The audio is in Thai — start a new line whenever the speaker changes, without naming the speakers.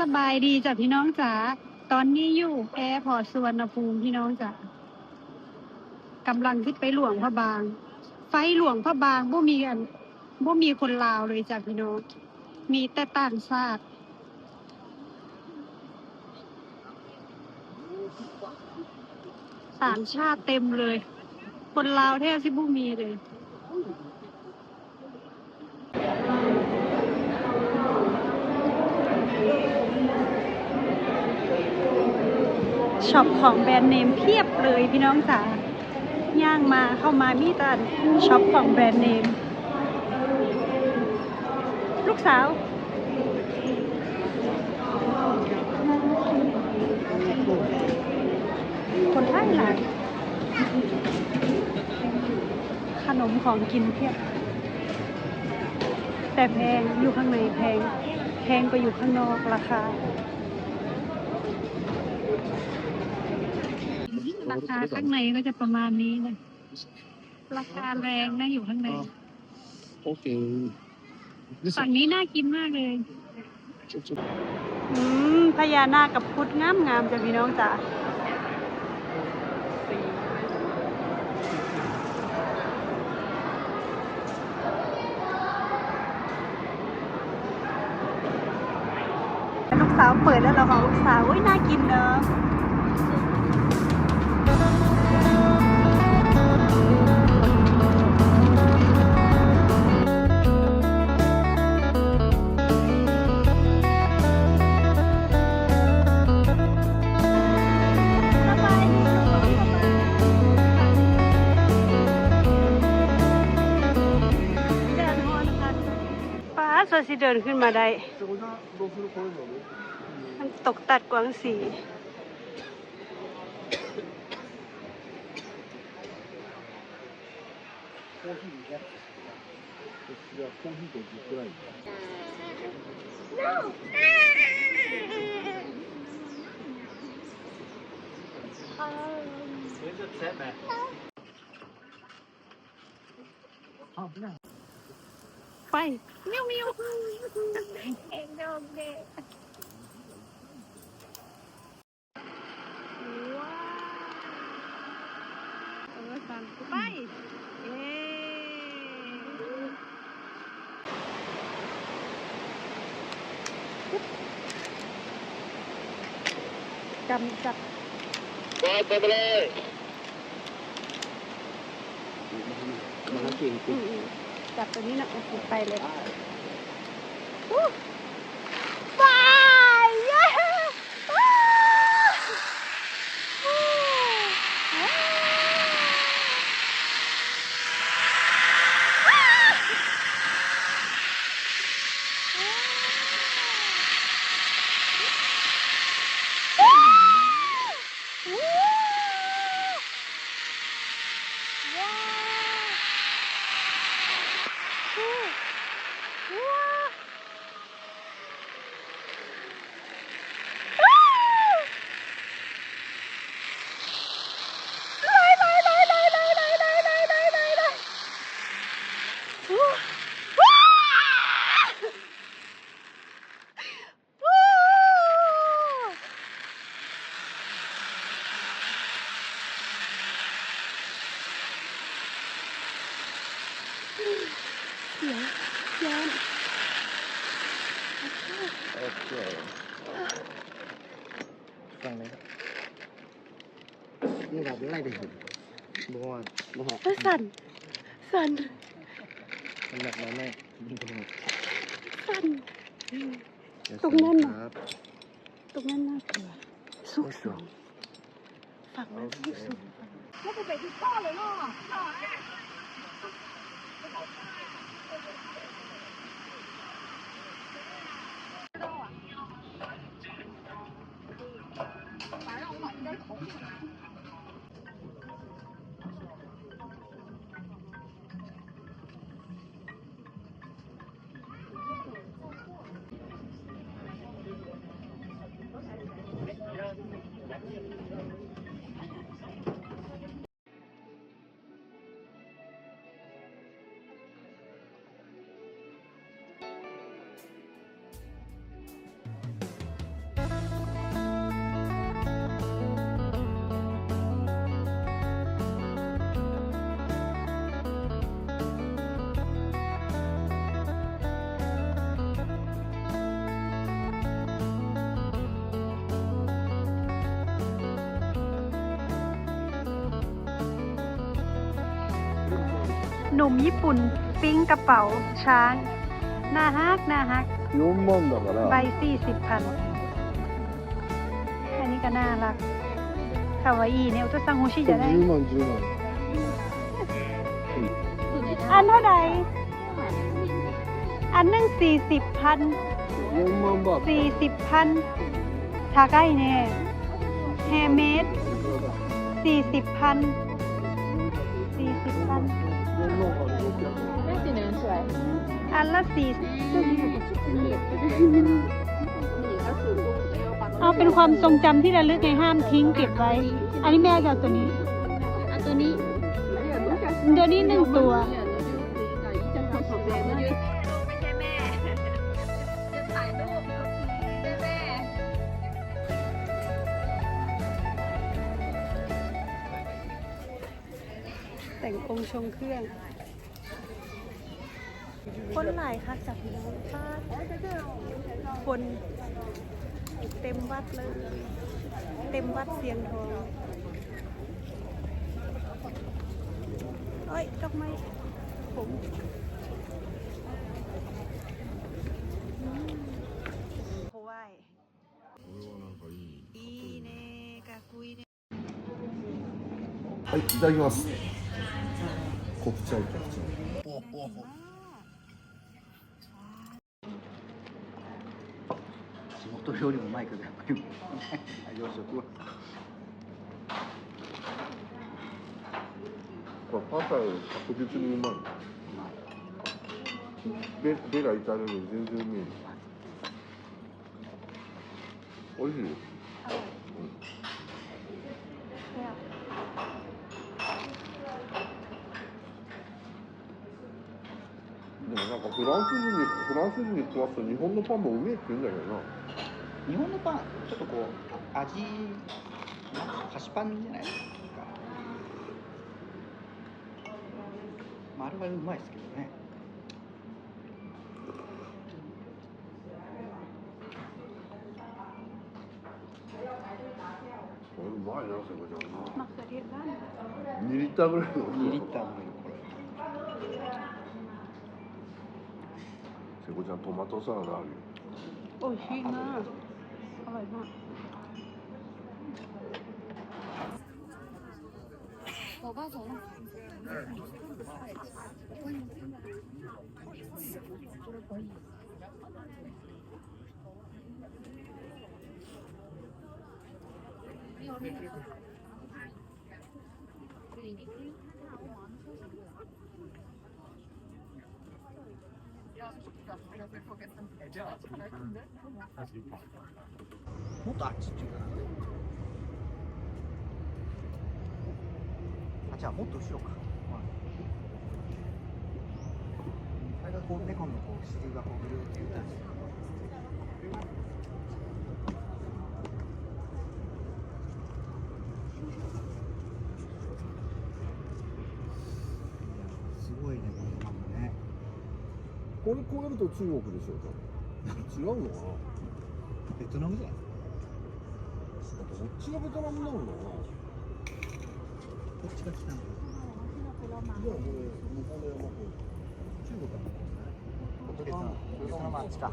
สบายดีจ้ะพี่น้องจ๋า ตอนนี้อยู่แอร์พอร์ตสุวรรณภูมิพี่น้องจ๋ากำลังขึ้นไปหลวงพระบาง ไฟหลวงพระบางบ่มีอันบ่มีคนลาวเลยจ้ะพี่น้อง มีแต่ต่างชาติต่างชาติเต็มเลย คนลาวแทบสิบ่มีเลย ช็อปของแบรนด์เนมเพียบเลยพี่น้องจ๋าย่างมาเข้ามามีแต่ช็อปของแบรนด์เนม ลูกสาวคนไล่หลายขนมของกินเพียบ แต่แพงอยู่ข้างในแพง แพงกว่าอยู่ข้างนอกราคา ราคาข้างในก็จะประมาณนี้นะราคาแรงนะอยู่ข้างใน
Okej. Det är
ฝั่ง
så.
นี้น่ากินมากเลย
så- så-
อืมพญานาคกับพุทธงามงามๆจ้ะพี่น้องจ๋าลูกสาวเปิดแล้วเราของลูกสาวอุ้ยน่ากินเนอะ สิเดินขึ้นมาได้มันตกตัดกวางสี ไปมิวมิวเอ็นดองเด็กว้าเออสั่นไปเย้จำจับวาดไปเลยมาทำกินกิน จับตัวนี้นะโอ้โหไปเลย สวยฟังเลยนี่แบบไล่ไปหินบัวบัวสั่น สั่
นมั
นแบบนั้น
แม
สั่น
ต
ร
ง
นั้น
ครั
ตรงนั้นน่ากลัวสุกสูงฝั่งนั้นสุกสูงไม่ไปไปที่ข้อเลยเนาะ Okay. หนุ่มญี่ปุ่น ปิ้งกระเป๋า ช้างน่าฮักน่าฮัก
4万だから
ใบสี่สิบพัน อันนี้ก็น่ารักคาวาอีเนี่ยอุตสังโฮชิจะได้
10万10万
อันเท่าไหร่อันหนึ่งสี่สิบพัน
4万バーツ
สี่สิบพันทาใกล้เนี่ยแฮเมดสี่สิบพันสี่สิบพัน
น่าสีน้ำสวย
อันละสี่เอาเป็นความทรงจำที่ระลึกไงห้ามทิ้งเก็บไว้ อันนี้แม่จะเอาตัวนี้ เอา
ตัวนี้
ตัวนี้หนึ่งตัว แต่งองค์ชงเครื่อง คนหลายคักจากพี่น้องป้าคนเต็มวัดเลย เต็มวัดเสียงทองเอ้ยดอกไม้ผม怖いいいねかっこいいね
はいいただきます コプチャイコプチャイ
仕事よりもうまいけどやっぱり洋食は
これパター確実にうまいベベラ炒 フランス人にフランス人に食わすと日本のパンもうめえって言うんだけどな。
日本のパンちょっとこう味菓子パンじゃないですか、まあ、うまいですけどね。
これうまいなちゃんな。2リッターぐらいの。
リッターぐらい。
こちゃんトマトサラダあるよおいしいなかわいいな먹어서 우리 어린이 우리
もっとあっちっていうかあじゃあもっと後ろか、あれがこう猫のこう支流がこうぐるーっていう感じですよすごいねこのママね
これこうやると中国でしょ多分違うのかな。
ベトナムじゃない
こっちがベトナムなのかな。
こっちが来たの
いやこれ向こうの山こ
中国はベトナムベトナムあっちか